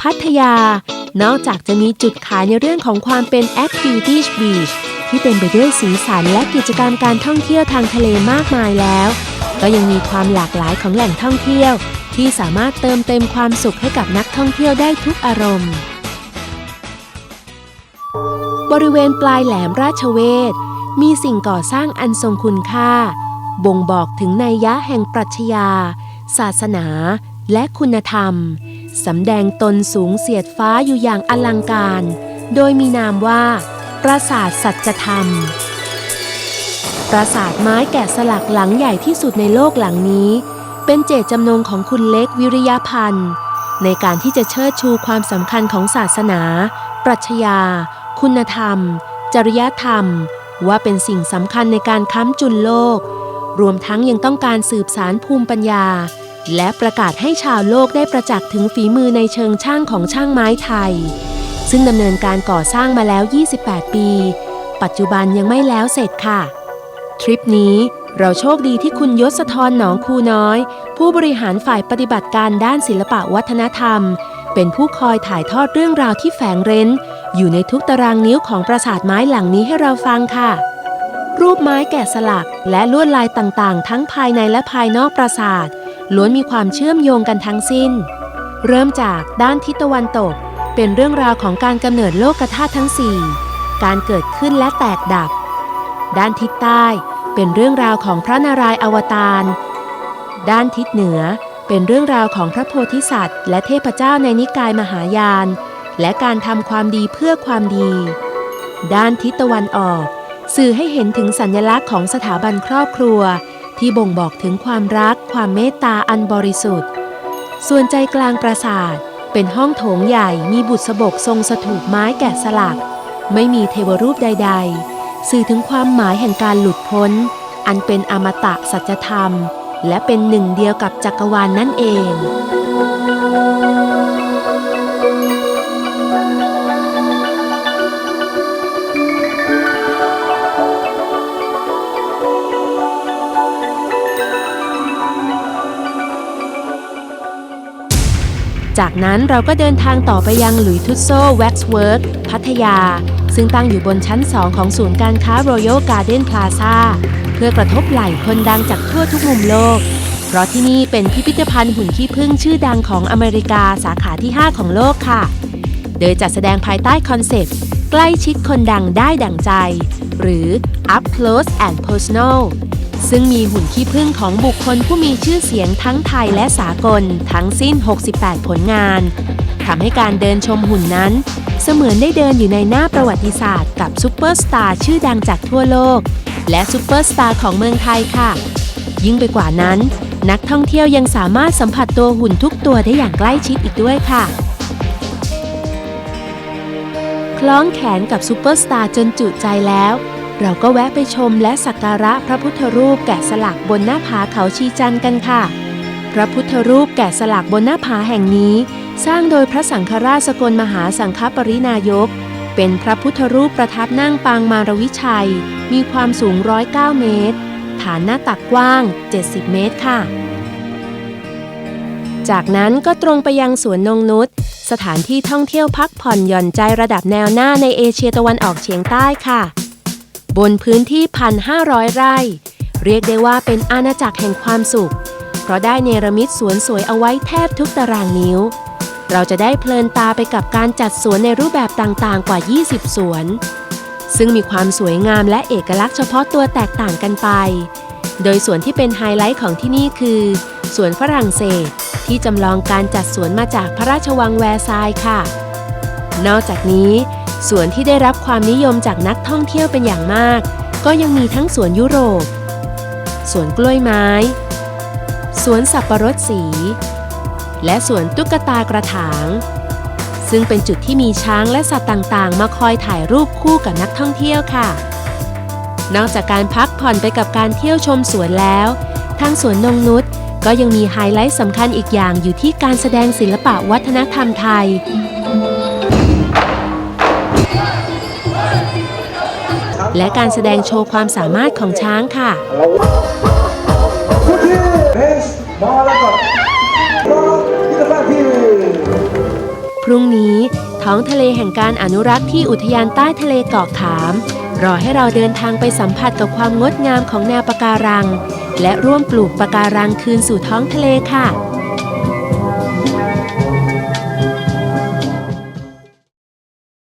พัทยา นอกจากจะมีจุดขายในเรื่องของความเป็น Activities Beach ที่เต็มไปด้วยสีสันและกิจกรรมการท่องเที่ยวทางทะเลมากมายแล้ว ก็ยังมีความหลากหลายของแหล่งท่องเที่ยว ที่สามารถเติมเต็มความสุขให้กับนักท่องเที่ยวได้ทุกอารมณ์ บริเวณปลายแหลมราชเวทมีสิ่งก่อสร้างอันทรงคุณค่า บ่งบอกถึงนัยยะแห่งปรัชญาศาสนา และคุณธรรม สำแดงตนสูงเสียดฟ้าอยู่อย่างอลังการ โดยมีนามว่า ปราสาทสัจธรรม ปราสาทไม้แกะสลักหลังใหญ่ที่สุดในโลกหลังนี้ เป็นเจตจำนงของคุณเล็กวิริยพันธ์ ในการที่จะเชิดชูความสำคัญของศาสนา ปรัชญา คุณธรรม จริยธรรม ว่าเป็นสิ่งสำคัญในการค้ำจุนโลก รวมทั้งยังต้องการสืบสารภูมิปัญญา และประกาศให้ชาวโลกได้ประจักษ์ถึงฝีมือในเชิงช่างของช่างไม้ไทย ซึ่งดำเนินการก่อสร้างมาแล้ว 28 ปี ปัจจุบันยังไม่แล้วเสร็จค่ะ ทริปนี้เราโชคดีที่คุณยศธรหนองคูน้อย ผู้บริหารฝ่ายปฏิบัติการด้านศิลปะวัฒนธรรม เป็นผู้คอยถ่ายทอดเรื่องราวที่แฝงเร้น อยู่ในทุกตารางนิ้วของปราสาทไม้หลังนี้ให้เราฟังค่ะ รูปไม้แกะสลักและลวดลายต่างๆ ทั้งภายในและภายนอกปราสาท ล้วนมีความเชื่อมโยงกันทั้งสิ้น เริ่มจากด้านทิศตะวันตก เป็นเรื่องราวของการกำเนิดโลกธาตุทั้ง4การเกิดขึ้นและแตกดับ ด้านทิศใต้เป็นเรื่องราวของพระนารายณ์อวตาร ด้านทิศเหนือเป็นเรื่องราวของพระโพธิสัตว์ และเทพเจ้าในนิกายมหายาน และการทำความดีเพื่อความดี ด้านทิศตะวันออก สื่อให้เห็นถึงสัญลักษณ์ของสถาบันครอบครัว ที่บ่งบอกถึงความรักความเมตตาอันบริสุทธิ์ ส่วนใจกลางปราสาท เป็นห้องโถงใหญ่มีบุษบกทรงสถูปไม้แกะสลัก ไม่มีเทวรูปใด ๆ สื่อถึงความหมายแห่งการหลุดพ้น อันเป็นอมตะสัจธรรม และเป็นหนึ่งเดียวกับจักรวาลนนั่นเอง จากนั้นเราก็เดินทางต่อไปยังหลุยทุสโซแว็กซ์เวิร์พัทยา ซึ่งตั้งอยู่บนชั้น 2 ของศูนย์การค้า Royal Garden Plaza เพื่อกระทบไหล่คนดังจากทั่วทุกมุมโลก เพราะที่นี่เป็นพิพิธภัณฑ์หุ่นขี้ผึ้งชื่อดังของอเมริกาสาขาที่ 5 ของโลกค่ะ โดยจัดแสดงภายใต้คอนเซปต์ ใกล้ชิดคนดังได้ดั่งใจ หรือ up close and personal ซึ่งมีหุ่นขี้ผึ้งของบุคคลผู้มีชื่อเสียงทั้งไทยและสากล ทั้งสิ้น 68 ผลงานทำให้การเดินชมหุ่นนั้น เสมือนได้เดินอยู่ในหน้าประวัติศาสตร์กับซูเปอร์สตาร์ชื่อดังจากทั่วโลก และซูเปอร์สตาร์ของเมืองไทยค่ะ ยิ่งไปกว่านั้น นักท่องเที่ยวยังสามารถสัมผัสตัวหุ่นทุกตัวได้อย่างใกล้ชิดอีกด้วยค่ะคล้องแขนกับซูเปอร์สตาร์จนจุใจแล้ว เราก็แวะไปชมและสักการะพระพุทธรูปแกะสลักบนหน้าผาเขาชีจันกันค่ะ พระพุทธรูปแกะสลักบนหน้าผาแห่งนี้ สร้างโดยพระสังฆราชสกลมหาสังฆปรินายก เป็นพระพุทธรูปประทับนั่งปางมารวิชัย มีความสูง 109 เมตร ฐานหน้าตักกว้าง 70 เมตรค่ะ จากนั้นก็ตรงไปยังสวนนงนุษสถานที่ท่องเที่ยวพักผ่อนหย่อนใจระดับแนวหน้าในเอเชียตะวันออกเฉียงใต้ค่ะ บนพื้นที่ 1,500 ไร่ เรียกได้ว่าเป็นอาณาจักรแห่งความสุข เพราะได้เนรมิตสวนสวยเอาไว้แทบทุกตารางนิ้ว เราจะได้เพลินตาไปกับการจัดสวนในรูปแบบต่างๆ กว่า 20 สวน ซึ่งมีความสวยงามและเอกลักษณ์เฉพาะตัวแตกต่างกันไป โดยสวนที่เป็นไฮไลท์ของที่นี่คือสวนฝรั่งเศสที่จำลองการจัดสวนมาจากพระราชวังแวร์ซายค่ะ นอกจากนี้ สวนที่ได้รับความนิยมจากนักท่องเที่ยวเป็นอย่างมาก ก็ยังมีทั้งสวนยุโรป สวนกล้วยไม้ สวนสับปะรดสี และสวนตุ๊กตากระถาง ซึ่งเป็นจุดที่มีช้างและสัตว์ต่างๆ มาคอยถ่ายรูปคู่กับนักท่องเที่ยวค่ะ นอกจากการพักผ่อนไปกับการเที่ยวชมสวนแล้ว ทางสวนนงนุษก็ยังมีไฮไลท์สำคัญอีกอย่างอยู่ที่การแสดงศิลปะวัฒนธรรมไทย และการแสดงโชว์ความสามารถของช้างค่ะพชรมาแล้วก็รอพิธภัณฑ์ทีวีพรุ่งนี้ท้องทะเลแห่งการอนุรักษ์ที่อุทยานใต้ทะเลเกาะขาม รอให้เราเดินทางไปสัมผัสกับความงดงามของแนวปะการัง และร่วมปลูกปะการังคืนสู่ท้องทะเลค่ะ